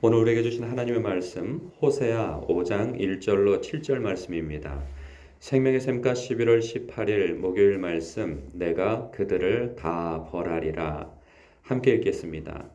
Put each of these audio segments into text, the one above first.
오늘 우리에게 주신 하나님의 말씀 호세아 5장 1절로 7절 말씀입니다. 생명의 샘가 11월 18일 목요일 말씀 내가 그들을 다 벌하리라. 함께 읽겠습니다.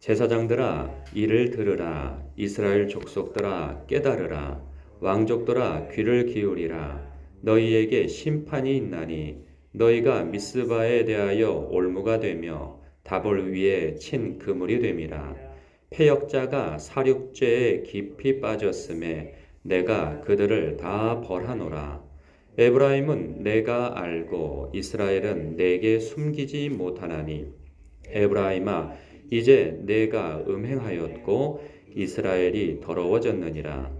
제사장들아 이를 들으라. 이스라엘 족속들아 깨달으라. 왕족들아 귀를 기울이라. 너희에게 심판이 있나니 너희가 미스바에 대하여 올무가 되며 답을 위에 친 그물이 됨이라 패역자가 사륙죄에 깊이 빠졌음에 내가 그들을 다 벌하노라. 에브라임은 내가 알고 이스라엘은 내게 숨기지 못하나니. 에브라임아 이제 내가 음행하였고 이스라엘이 더러워졌느니라.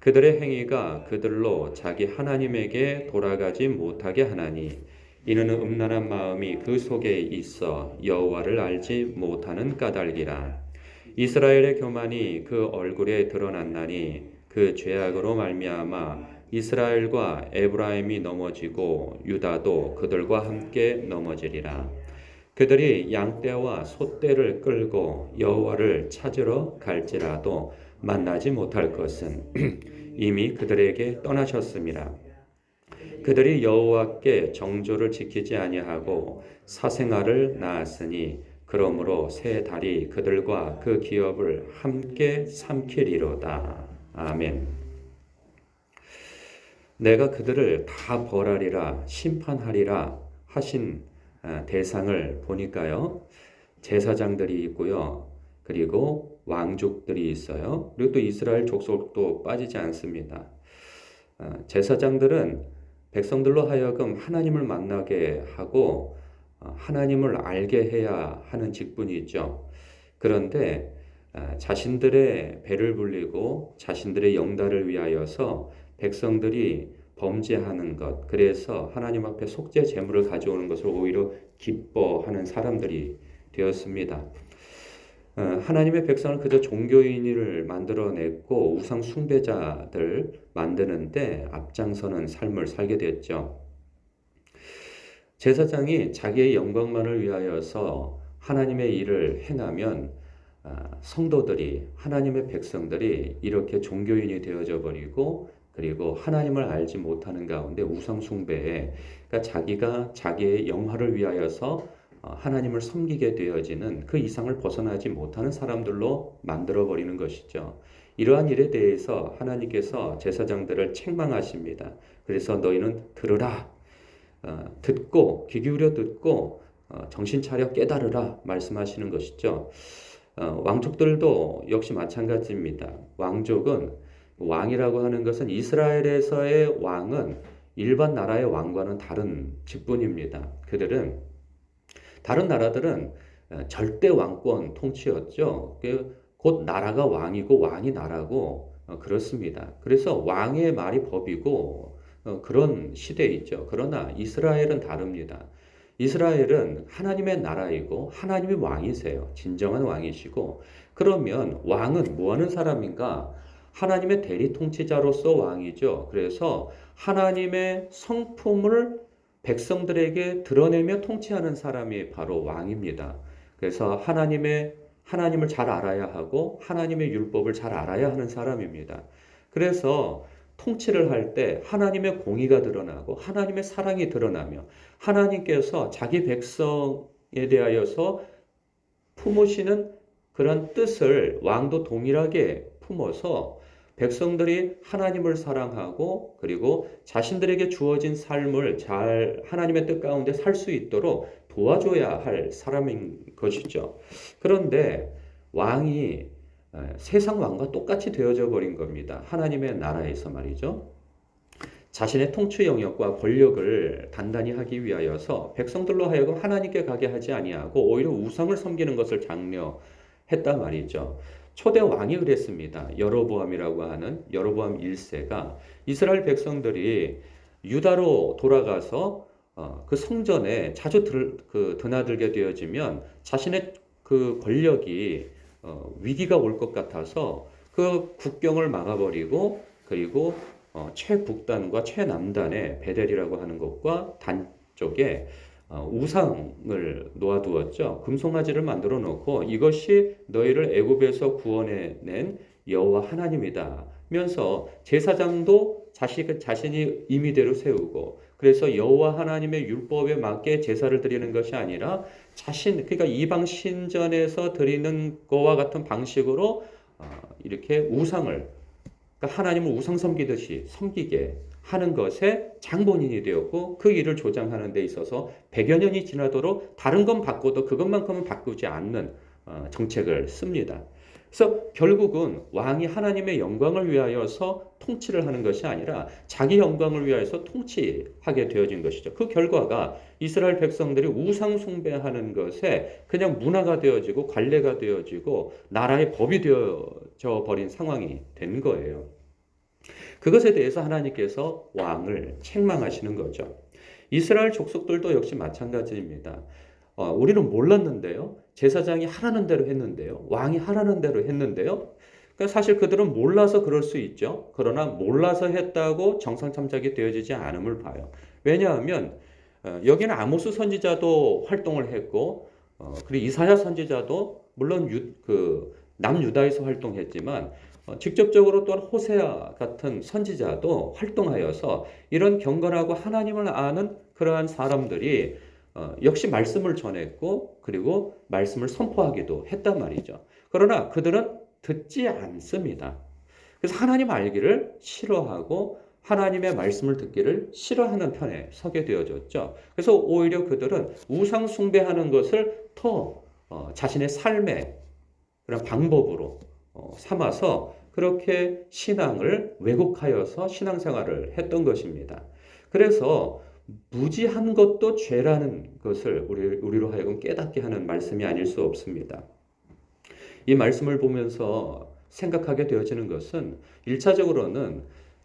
그들의 행위가 그들로 자기 하나님에게 돌아가지 못하게 하나니. 이는 음란한 마음이 그 속에 있어 여호와를 알지 못하는 까닭이라 이스라엘의 교만이 그 얼굴에 드러났나니 그 죄악으로 말미암아 이스라엘과 에브라임이 넘어지고 유다도 그들과 함께 넘어지리라. 그들이 양떼와 소떼를 끌고 여호와를 찾으러 갈지라도 만나지 못할 것은 이미 그들에게 떠나셨음이라 그들이 여호와께 정조를 지키지 아니하고 사생아를 낳았으니 그러므로 새 달이 그들과 그 기업을 함께 삼키리로다. 아멘. 내가 그들을 다 벌하리라 심판하리라 하신 대상을 보니까요. 제사장들이 있고요. 그리고 왕족들이 있어요. 그리고 또 이스라엘 족속도 빠지지 않습니다. 제사장들은 백성들로 하여금 하나님을 만나게 하고 하나님을 알게 해야 하는 직분이 있죠. 그런데 자신들의 배를 불리고 자신들의 영달을 위하여서 백성들이 범죄하는 것, 그래서 하나님 앞에 속죄 제물을 가져오는 것을 오히려 기뻐하는 사람들이 되었습니다. 하나님의 백성을 그저 종교인을 만들어냈고 우상 숭배자들 만드는데 앞장서는 삶을 살게 됐죠. 제사장이 자기의 영광만을 위하여서 하나님의 일을 행하면 성도들이 하나님의 백성들이 이렇게 종교인이 되어져 버리고 그리고 하나님을 알지 못하는 가운데 우상 숭배에 그러니까 자기가 자기의 영화를 위하여서 하나님을 섬기게 되어지는 그 이상을 벗어나지 못하는 사람들로 만들어 버리는 것이죠. 이러한 일에 대해서 하나님께서 제사장들을 책망하십니다. 그래서 너희는 들으라. 어, 듣고 귀 기울여 듣고 어, 정신 차려 깨달으라 말씀하시는 것이죠. 어, 왕족들도 역시 마찬가지입니다. 왕족은 왕이라고 하는 것은 이스라엘에서의 왕은 일반 나라의 왕과는 다른 직분입니다. 그들은 다른 나라들은 절대 왕권 통치였죠. 그곧 나라가 왕이고 왕이 나라고 그렇습니다. 그래서 왕의 말이 법이고 그런 시대에 있죠. 그러나 이스라엘은 다릅니다. 이스라엘은 하나님의 나라이고 하나님이 왕이세요. 진정한 왕이시고 그러면 왕은 뭐 하는 사람인가? 하나님의 대리 통치자로서 왕이죠. 그래서 하나님의 성품을 백성들에게 드러내며 통치하는 사람이 바로 왕입니다. 그래서 하나님의 하나님을 잘 알아야 하고 하나님의 율법을 잘 알아야 하는 사람입니다. 그래서 통치를 할 때 하나님의 공의가 드러나고 하나님의 사랑이 드러나며 하나님께서 자기 백성에 대하여서 품으시는 그런 뜻을 왕도 동일하게 품어서 백성들이 하나님을 사랑하고 그리고 자신들에게 주어진 삶을 잘 하나님의 뜻 가운데 살 수 있도록 도와줘야 할 사람인 것이죠. 그런데 왕이 세상 왕과 똑같이 되어져 버린 겁니다. 하나님의 나라에서 말이죠. 자신의 통치 영역과 권력을 단단히 하기 위하여서 백성들로 하여금 하나님께 가게 하지 아니하고 오히려 우상을 섬기는 것을 장려했단 말이죠. 초대 왕이 그랬습니다. 여로보암이라고 하는 여로보암 1세가 이스라엘 백성들이 유다로 돌아가서 어, 그 성전에 자주 들, 그 드나들게 되어지면 자신의 그 권력이 어, 위기가 올 것 같아서 그 국경을 막아버리고 그리고 어, 최북단과 최남단의 베델이라고 하는 것과 단 쪽에 어, 우상을 놓아두었죠. 금송아지를 만들어 놓고 이것이 너희를 애굽에서 구원해낸 여호와 하나님이다 면서 제사장도 자식 자신이 임의대로 세우고 그래서 여호와 하나님의 율법에 맞게 제사를 드리는 것이 아니라 자신 그러니까 이방 신전에서 드리는 거와 같은 방식으로 어, 이렇게 우상을 그러니까 하나님을 우상 섬기듯이 섬기게 하는 것에 장본인이 되었고 그 일을 조장하는 데 있어서 100여 년이 지나도록 다른 건 바꿔도 그것만큼은 바꾸지 않는 어, 정책을 씁니다. 그래서 결국은 왕이 하나님의 영광을 위하여서 통치를 하는 것이 아니라 자기 영광을 위하여서 통치하게 되어진 것이죠. 그 결과가 이스라엘 백성들이 우상 숭배하는 것에 그냥 문화가 되어지고 관례가 되어지고 나라의 법이 되어져 버린 상황이 된 거예요. 그것에 대해서 하나님께서 왕을 책망하시는 거죠. 이스라엘 족속들도 역시 마찬가지입니다. 어, 우리는 몰랐는데요. 제사장이 하라는 대로 했는데요. 왕이 하라는 대로 했는데요. 그러니까 사실 그들은 몰라서 그럴 수 있죠. 그러나 몰라서 했다고 정상 참작이 되어지지 않음을 봐요. 왜냐하면 어, 여기는 아모스 선지자도 활동을 했고 어, 그리고 이사야 선지자도 물론 유, 그 남유다에서 활동했지만 어, 직접적으로 또한 호세아 같은 선지자도 활동하여서 이런 경건하고 하나님을 아는 그러한 사람들이 어, 역시 말씀을 전했고 그리고 말씀을 선포하기도 했단 말이죠. 그러나 그들은 듣지 않습니다. 그래서 하나님 알기를 싫어하고 하나님의 말씀을 듣기를 싫어하는 편에 서게 되어졌죠. 그래서 오히려 그들은 우상 숭배하는 것을 더 어, 자신의 삶의 그런 방법으로 어, 삼아서 그렇게 신앙을 왜곡하여서 신앙생활을 했던 것입니다. 그래서 무지한 것도 죄라는 것을 우리, 우리로 하여금 깨닫게 하는 말씀이 아닐 수 없습니다. 이 말씀을 보면서 생각하게 되어지는 것은 1차적으로는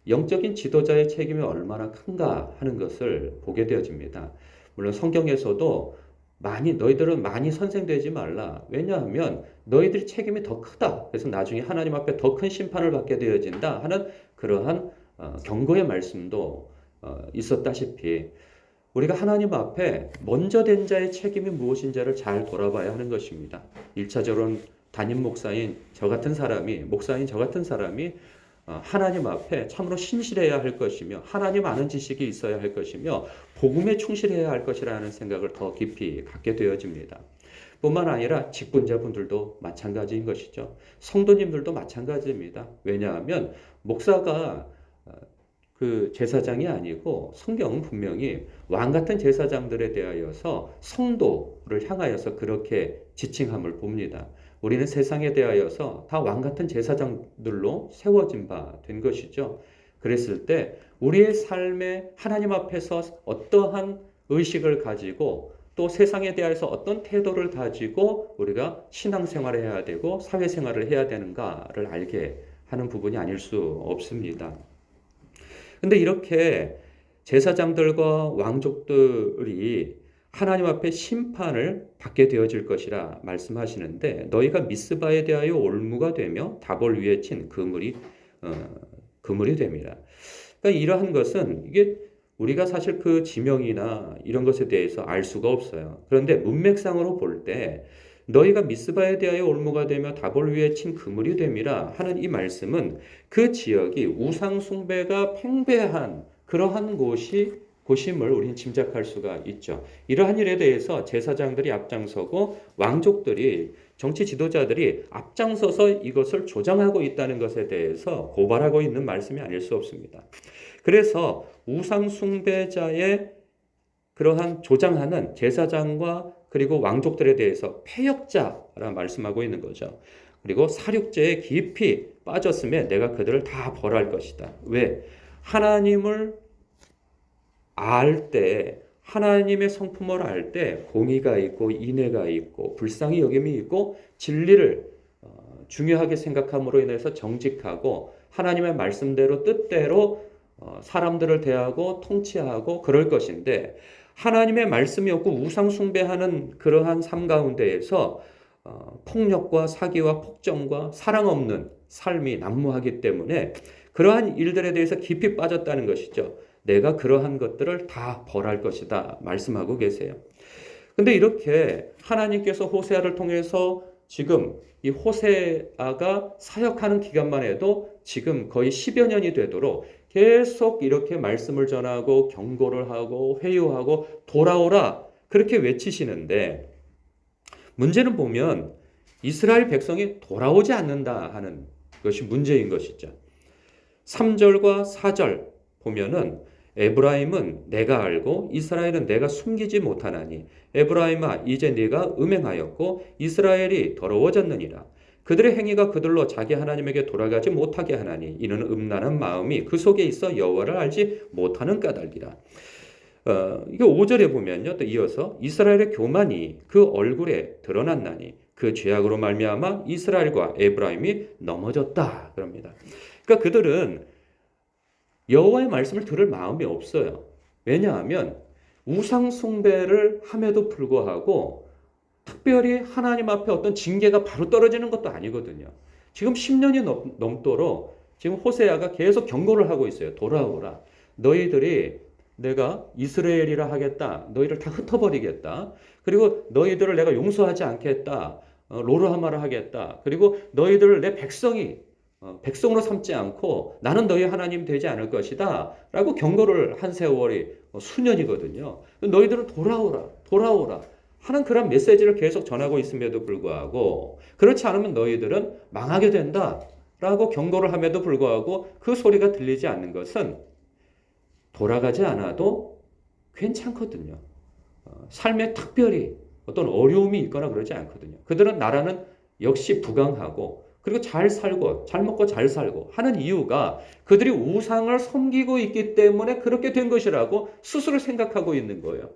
영적인 지도자의 책임이 얼마나 큰가 하는 것을 보게 되어집니다. 물론 성경에서도 많이 너희들은 많이 선생되지 말라. 왜냐하면 너희들이 책임이 더 크다. 그래서 나중에 하나님 앞에 더 큰 심판을 받게 되어진다 하는 그러한 어, 경고의 말씀도 어, 있었다시피 우리가 하나님 앞에 먼저 된 자의 책임이 무엇인지를 잘 돌아봐야 하는 것입니다. 1차적으로는 담임 목사인 저 같은 사람이 목사인 저 같은 사람이 어, 하나님 앞에 참으로 신실해야 할 것이며 하나님 아는 지식이 있어야 할 것이며 복음에 충실해야 할 것이라는 생각을 더 깊이 갖게 되어집니다. 뿐만 아니라 직분자분들도 마찬가지인 것이죠. 성도님들도 마찬가지입니다. 왜냐하면 목사가 어, 그 제사장이 아니고 성경은 분명히 왕 같은 제사장들에 대하여서 성도를 향하여서 그렇게 지칭함을 봅니다. 우리는 세상에 대하여서 다 왕 같은 제사장들로 세워진 바 된 것이죠. 그랬을 때 우리의 삶에 하나님 앞에서 어떠한 의식을 가지고 또 세상에 대해서 어떤 태도를 가지고 우리가 신앙생활을 해야 되고 사회생활을 해야 되는가를 알게 하는 부분이 아닐 수 없습니다. 근데 이렇게 제사장들과 왕족들이 하나님 앞에 심판을 받게 되어질 것이라 말씀하시는데 너희가 미스바에 대하여 올무가 되며 답을 위에 친 그물이 어, 그물이 됩니다. 그러니까 이러한 것은 이게 우리가 사실 그 지명이나 이런 것에 대해서 알 수가 없어요. 그런데 문맥상으로 볼 때 너희가 미스바에 대하여 올무가 되며 답을 위해 친 그물이 됨이라 하는 이 말씀은 그 지역이 우상 숭배가 팽배한 그러한 곳이 고심을 우리는 짐작할 수가 있죠. 이러한 일에 대해서 제사장들이 앞장서고 왕족들이 정치 지도자들이 앞장서서 이것을 조장하고 있다는 것에 대해서 고발하고 있는 말씀이 아닐 수 없습니다. 그래서 우상 숭배자의 그러한 조장하는 제사장과 그리고 왕족들에 대해서 폐역자라 말씀하고 있는 거죠. 그리고 사륙제에 깊이 빠졌음에 내가 그들을 다 벌할 것이다. 왜? 하나님을 알 때, 하나님의 성품을 알 때 공의가 있고 인애가 있고 불쌍히 여김이 있고 진리를 어, 중요하게 생각함으로 인해서 정직하고 하나님의 말씀대로 뜻대로 어, 사람들을 대하고 통치하고 그럴 것인데 하나님의 말씀이 없고 우상 숭배하는 그러한 삶 가운데에서 어, 폭력과 사기와 폭정과 사랑 없는 삶이 난무하기 때문에 그러한 일들에 대해서 깊이 빠졌다는 것이죠. 내가 그러한 것들을 다 벌할 것이다 말씀하고 계세요. 근데 이렇게 하나님께서 호세아를 통해서 지금 이 호세아가 사역하는 기간만 해도 지금 거의 10여 년이 되도록 계속 이렇게 말씀을 전하고 경고를 하고 회유하고 돌아오라 그렇게 외치시는데 문제는 보면 이스라엘 백성이 돌아오지 않는다 하는 것이 문제인 것이죠. 3절과 4절 보면은 에브라임은 내가 알고 이스라엘은 내가 숨기지 못하나니 에브라임아 이제 네가 음행하였고 이스라엘이 더러워졌느니라 그들의 행위가 그들로 자기 하나님에게 돌아가지 못하게 하나니 이는 음란한 마음이 그 속에 있어 여호와를 알지 못하는 까닭이라 어, 이게 5절에 보면요 또 이어서 이스라엘의 교만이 그 얼굴에 드러났나니 그 죄악으로 말미암아 이스라엘과 에브라임이 넘어졌다 그럽니다. 그러니까 그들은 여호와의 말씀을 들을 마음이 없어요. 왜냐하면 우상 숭배를 함에도 불구하고 특별히 하나님 앞에 어떤 징계가 바로 떨어지는 것도 아니거든요. 지금 10년이 넘, 넘도록 지금 호세아가 계속 경고를 하고 있어요. 돌아오라. 너희들이 내가 이스라엘이라 하겠다. 너희를 다 흩어버리겠다. 그리고 너희들을 내가 용서하지 않겠다. 어, 로르하마라 하겠다. 그리고 너희들을 내 백성이 어, 백성으로 삼지 않고 나는 너희 하나님 되지 않을 것이다. 라고 경고를 한 세월이 어, 수년이거든요. 너희들은 돌아오라, 돌아오라. 하는 그런 메시지를 계속 전하고 있음에도 불구하고 그렇지 않으면 너희들은 망하게 된다. 라고 경고를 함에도 불구하고 그 소리가 들리지 않는 것은 돌아가지 않아도 괜찮거든요. 어, 삶에 특별히 어떤 어려움이 있거나 그러지 않거든요. 그들은 나라는 역시 부강하고 그리고 잘 살고 잘 먹고 잘 살고 하는 이유가 그들이 우상을 섬기고 있기 때문에 그렇게 된 것이라고 스스로 생각하고 있는 거예요.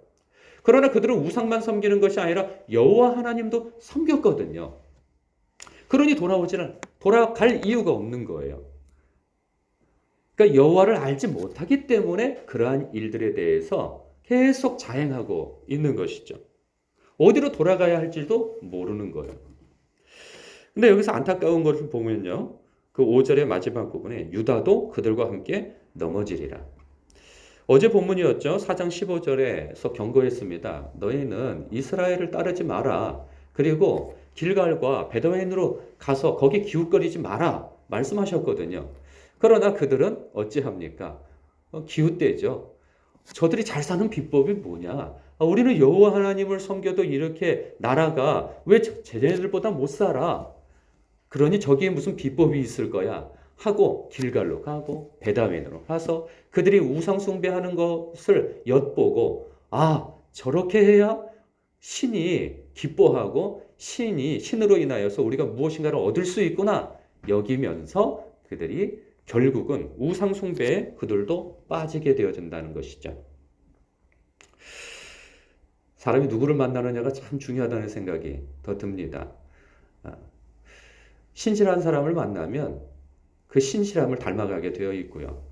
그러나 그들은 우상만 섬기는 것이 아니라 여호와 하나님도 섬겼거든요. 그러니 돌아오지는 돌아갈 이유가 없는 거예요. 그러니까 여호와를 알지 못하기 때문에 그러한 일들에 대해서 계속 자행하고 있는 것이죠. 어디로 돌아가야 할지도 모르는 거예요. 근데 여기서 안타까운 것을 보면요. 그 5절의 마지막 부분에 유다도 그들과 함께 넘어지리라. 어제 본문이었죠. 4장 15절에서 경고했습니다. 너희는 이스라엘을 따르지 마라. 그리고 길갈과 베드웨인으로 가서 거기 기웃거리지 마라. 말씀하셨거든요. 그러나 그들은 어찌합니까? 어, 기웃대죠. 저들이 잘 사는 비법이 뭐냐? 아, 우리는 여호와 하나님을 섬겨도 이렇게 나라가 왜 쟤네들보다 못 살아? 그러니 저기에 무슨 비법이 있을 거야? 하고 길갈로 가고 베다웬으로 가서 그들이 우상 숭배하는 것을 엿보고 아 저렇게 해야 신이 기뻐하고 신이 신으로 인하여서 우리가 무엇인가를 얻을 수 있구나 여기면서 그들이 결국은 우상 숭배에 그들도 빠지게 되어진다는 것이죠. 사람이 누구를 만나느냐가 참 중요하다는 생각이 더 듭니다. 아, 신실한 사람을 만나면 그 신실함을 닮아가게 되어 있고요.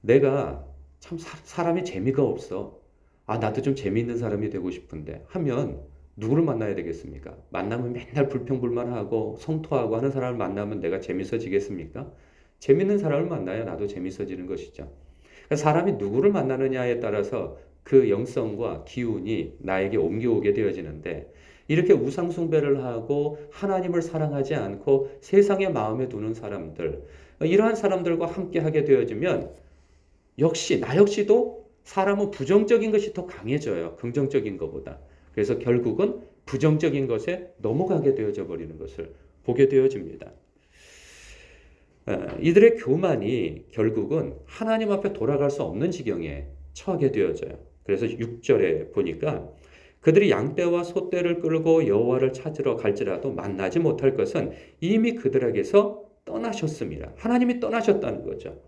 내가 참 사 람이 재미가 없어. 아, 나도 좀 재미있는 사람이 되고 싶은데 하면 누구를 만나야 되겠습니까? 만나면 맨날 불평불만하고 성토하고 하는 사람을 만나면 내가 재밌어지겠습니까? 재밌는 사람을 만나야 나도 재밌어지는 것이죠. 그러니까 사람이 누구를 만나느냐에 따라서 그 영성과 기운이 나에게 옮겨오게 되어지는데 이렇게 우상숭배를 하고 하나님을 사랑하지 않고 세상의 마음에 두는 사람들 이러한 사람들과 함께 하게 되어지면 역시 나 역시도 사람은 부정적인 것이 더 강해져요. 긍정적인 것보다. 그래서 결국은 부정적인 것에 넘어가게 되어져 버리는 것을 보게 되어집니다. 이들의 교만이 결국은 하나님 앞에 돌아갈 수 없는 지경에 처하게 되어져요. 그래서 6절에 보니까 그들이 양떼와 소떼를 끌고 여호와를 찾으러 갈지라도 만나지 못할 것은 이미 그들에게서 떠나셨습니다. 하나님이 떠나셨다는 거죠.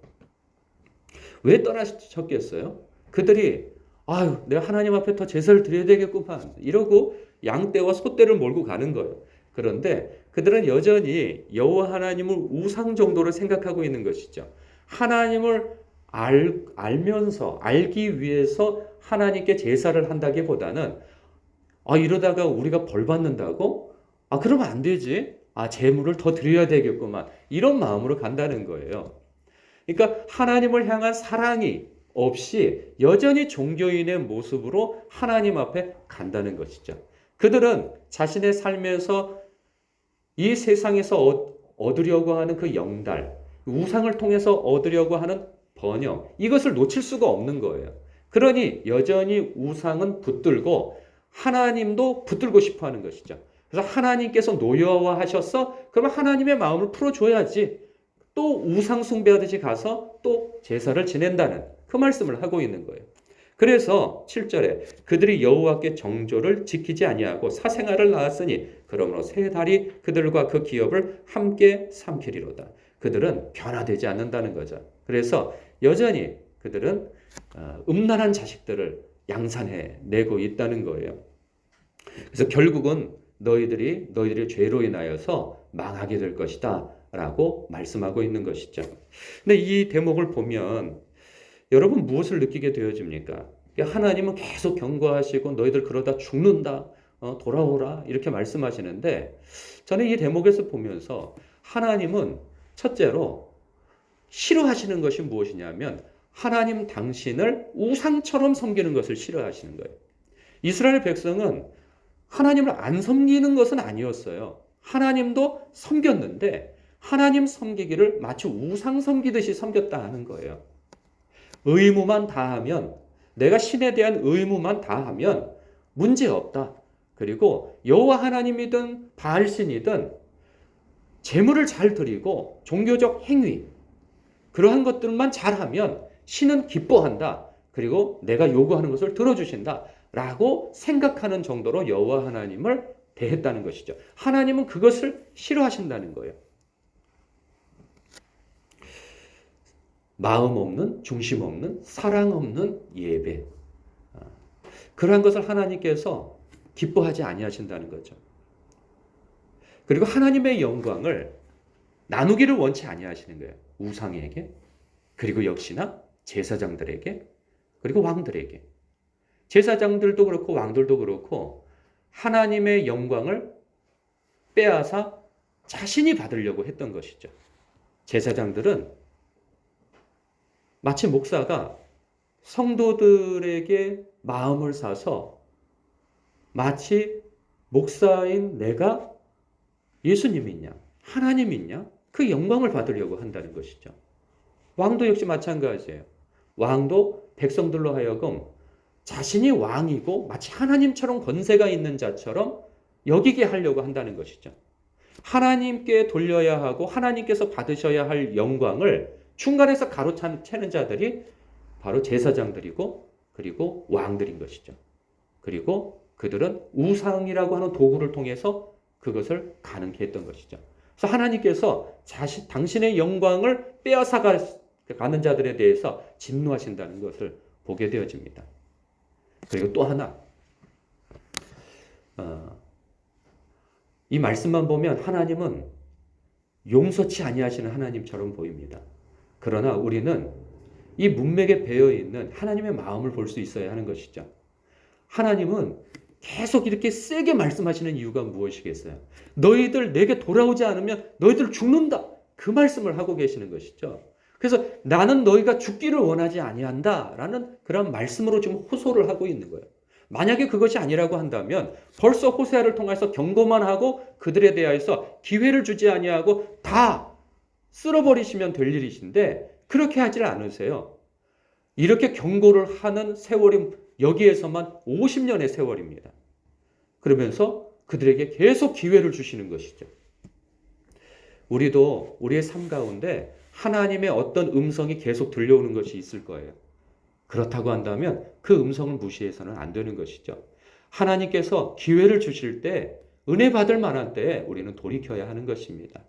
왜 떠나셨겠어요? 그들이 아유, 내가 하나님 앞에 더 제사를 드려야 되겠구만. 이러고 양떼와 소떼를 몰고 가는 거예요. 그런데 그들은 여전히 여호와 하나님을 우상 정도로 생각하고 있는 것이죠. 하나님을 알, 알면서 알기 위해서 하나님께 제사를 한다기보다는 아 이러다가 우리가 벌 받는다고? 아 그러면 안 되지. 아 재물을 더 드려야 되겠구만. 이런 마음으로 간다는 거예요. 그러니까 하나님을 향한 사랑이 없이 여전히 종교인의 모습으로 하나님 앞에 간다는 것이죠. 그들은 자신의 삶에서 이 세상에서 얻- 얻으려고 하는 그 영달, 우상을 통해서 얻으려고 하는 번영, 이것을 놓칠 수가 없는 거예요. 그러니 여전히 우상은 붙들고 하나님도 붙들고 싶어 하는 것이죠. 그래서 하나님께서 노여워하셔서 그러면 하나님의 마음을 풀어줘야지 또 우상 숭배하듯이 가서 또 제사를 지낸다는 그 말씀을 하고 있는 거예요. 그래서 7절에 그들이 여호와께 정조를 지키지 아니하고 사생아를 낳았으니 그러므로 세 달이 그들과 그 기업을 함께 삼키리로다. 그들은 변화되지 않는다는 거죠. 그래서 여전히 그들은 어, 음란한 자식들을 양산해 내고 있다는 거예요. 그래서 결국은 너희들이 너희들의 죄로 인하여서 망하게 될 것이다 라고 말씀하고 있는 것이죠. 근데 이 대목을 보면 여러분 무엇을 느끼게 되어집니까? 하나님은 계속 경고하시고 너희들 그러다 죽는다. 어, 돌아오라 이렇게 말씀하시는데 저는 이 대목에서 보면서 하나님은 첫째로 싫어하시는 것이 무엇이냐면 하나님 당신을 우상처럼 섬기는 것을 싫어하시는 거예요. 이스라엘 백성은 하나님을 안 섬기는 것은 아니었어요. 하나님도 섬겼는데 하나님 섬기기를 마치 우상 섬기듯이 섬겼다 하는 거예요. 의무만 다하면 내가 신에 대한 의무만 다하면 문제 없다. 그리고 여호와 하나님이든 바알신이든 재물을 잘 드리고 종교적 행위 그러한 것들만 잘하면 신은 기뻐한다. 그리고 내가 요구하는 것을 들어주신다. 라고 생각하는 정도로 여호와 하나님을 대했다는 것이죠. 하나님은 그것을 싫어하신다는 거예요. 마음 없는, 중심 없는, 사랑 없는 예배. 아, 그러한 것을 하나님께서 기뻐하지 아니하신다는 거죠. 그리고 하나님의 영광을 나누기를 원치 아니하시는 거예요. 우상에게, 그리고 역시나 제사장들에게, 그리고 왕들에게. 제사장들도 그렇고 왕들도 그렇고 하나님의 영광을 빼앗아 자신이 받으려고 했던 것이죠. 제사장들은 마치 목사가 성도들에게 마음을 사서 마치 목사인 내가 예수님이냐, 하나님이냐, 그 영광을 받으려고 한다는 것이죠. 왕도 역시 마찬가지예요. 왕도 백성들로 하여금 자신이 왕이고 마치 하나님처럼 권세가 있는 자처럼 여기게 하려고 한다는 것이죠. 하나님께 돌려야 하고 하나님께서 받으셔야 할 영광을 중간에서 가로채는 자들이 바로 제사장들이고 그리고 왕들인 것이죠. 그리고 그들은 우상이라고 하는 도구를 통해서 그것을 가능케 했던 것이죠. 그래서 하나님께서 자신 당신의 영광을 빼앗아 가 는 자들에 대해서 진노하신다는 것을 보게 되어집니다. 그리고 또 하나, 어, 이 말씀만 보면 하나님은 용서치 아니하시는 하나님처럼 보입니다. 그러나 우리는 이 문맥에 배어 있는 하나님의 마음을 볼 수 있어야 하는 것이죠. 하나님은 계속 이렇게 세게 말씀하시는 이유가 무엇이겠어요? 너희들 내게 돌아오지 않으면 너희들 죽는다. 그 말씀을 하고 계시는 것이죠. 그래서 나는 너희가 죽기를 원하지 아니한다라는 그런 말씀으로 지금 호소를 하고 있는 거예요. 만약에 그것이 아니라고 한다면 벌써 호세아를 통해서 경고만 하고 그들에 대하여서 기회를 주지 아니하고 다 쓸어버리시면 될 일이신데 그렇게 하질 않으세요. 이렇게 경고를 하는 세월이 여기에서만 50년의 세월입니다. 그러면서 그들에게 계속 기회를 주시는 것이죠. 우리도 우리의 삶 가운데 하나님의 어떤 음성이 계속 들려오는 것이 있을 거예요. 그렇다고 한다면 그 음성을 무시해서는 안 되는 것이죠. 하나님께서 기회를 주실 때 은혜 받을 만한 때에 우리는 돌이켜야 하는 것입니다.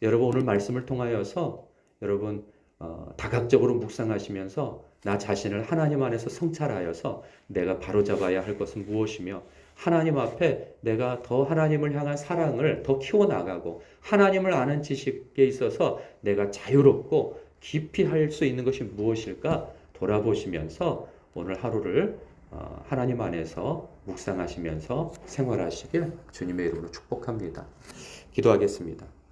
여러분 오늘 말씀을 통하여서 여러분 어, 다각적으로 묵상하시면서 나 자신을 하나님 안에서 성찰하여서 내가 바로잡아야 할 것은 무엇이며 하나님 앞에 내가 더 하나님을 향한 사랑을 더 키워나가고 하나님을 아는 지식에 있어서 내가 자유롭고 깊이 할 수 있는 것이 무엇일까 돌아보시면서 오늘 하루를 어, 하나님 안에서 묵상하시면서 생활하시길 주님의 이름으로 축복합니다. 기도하겠습니다.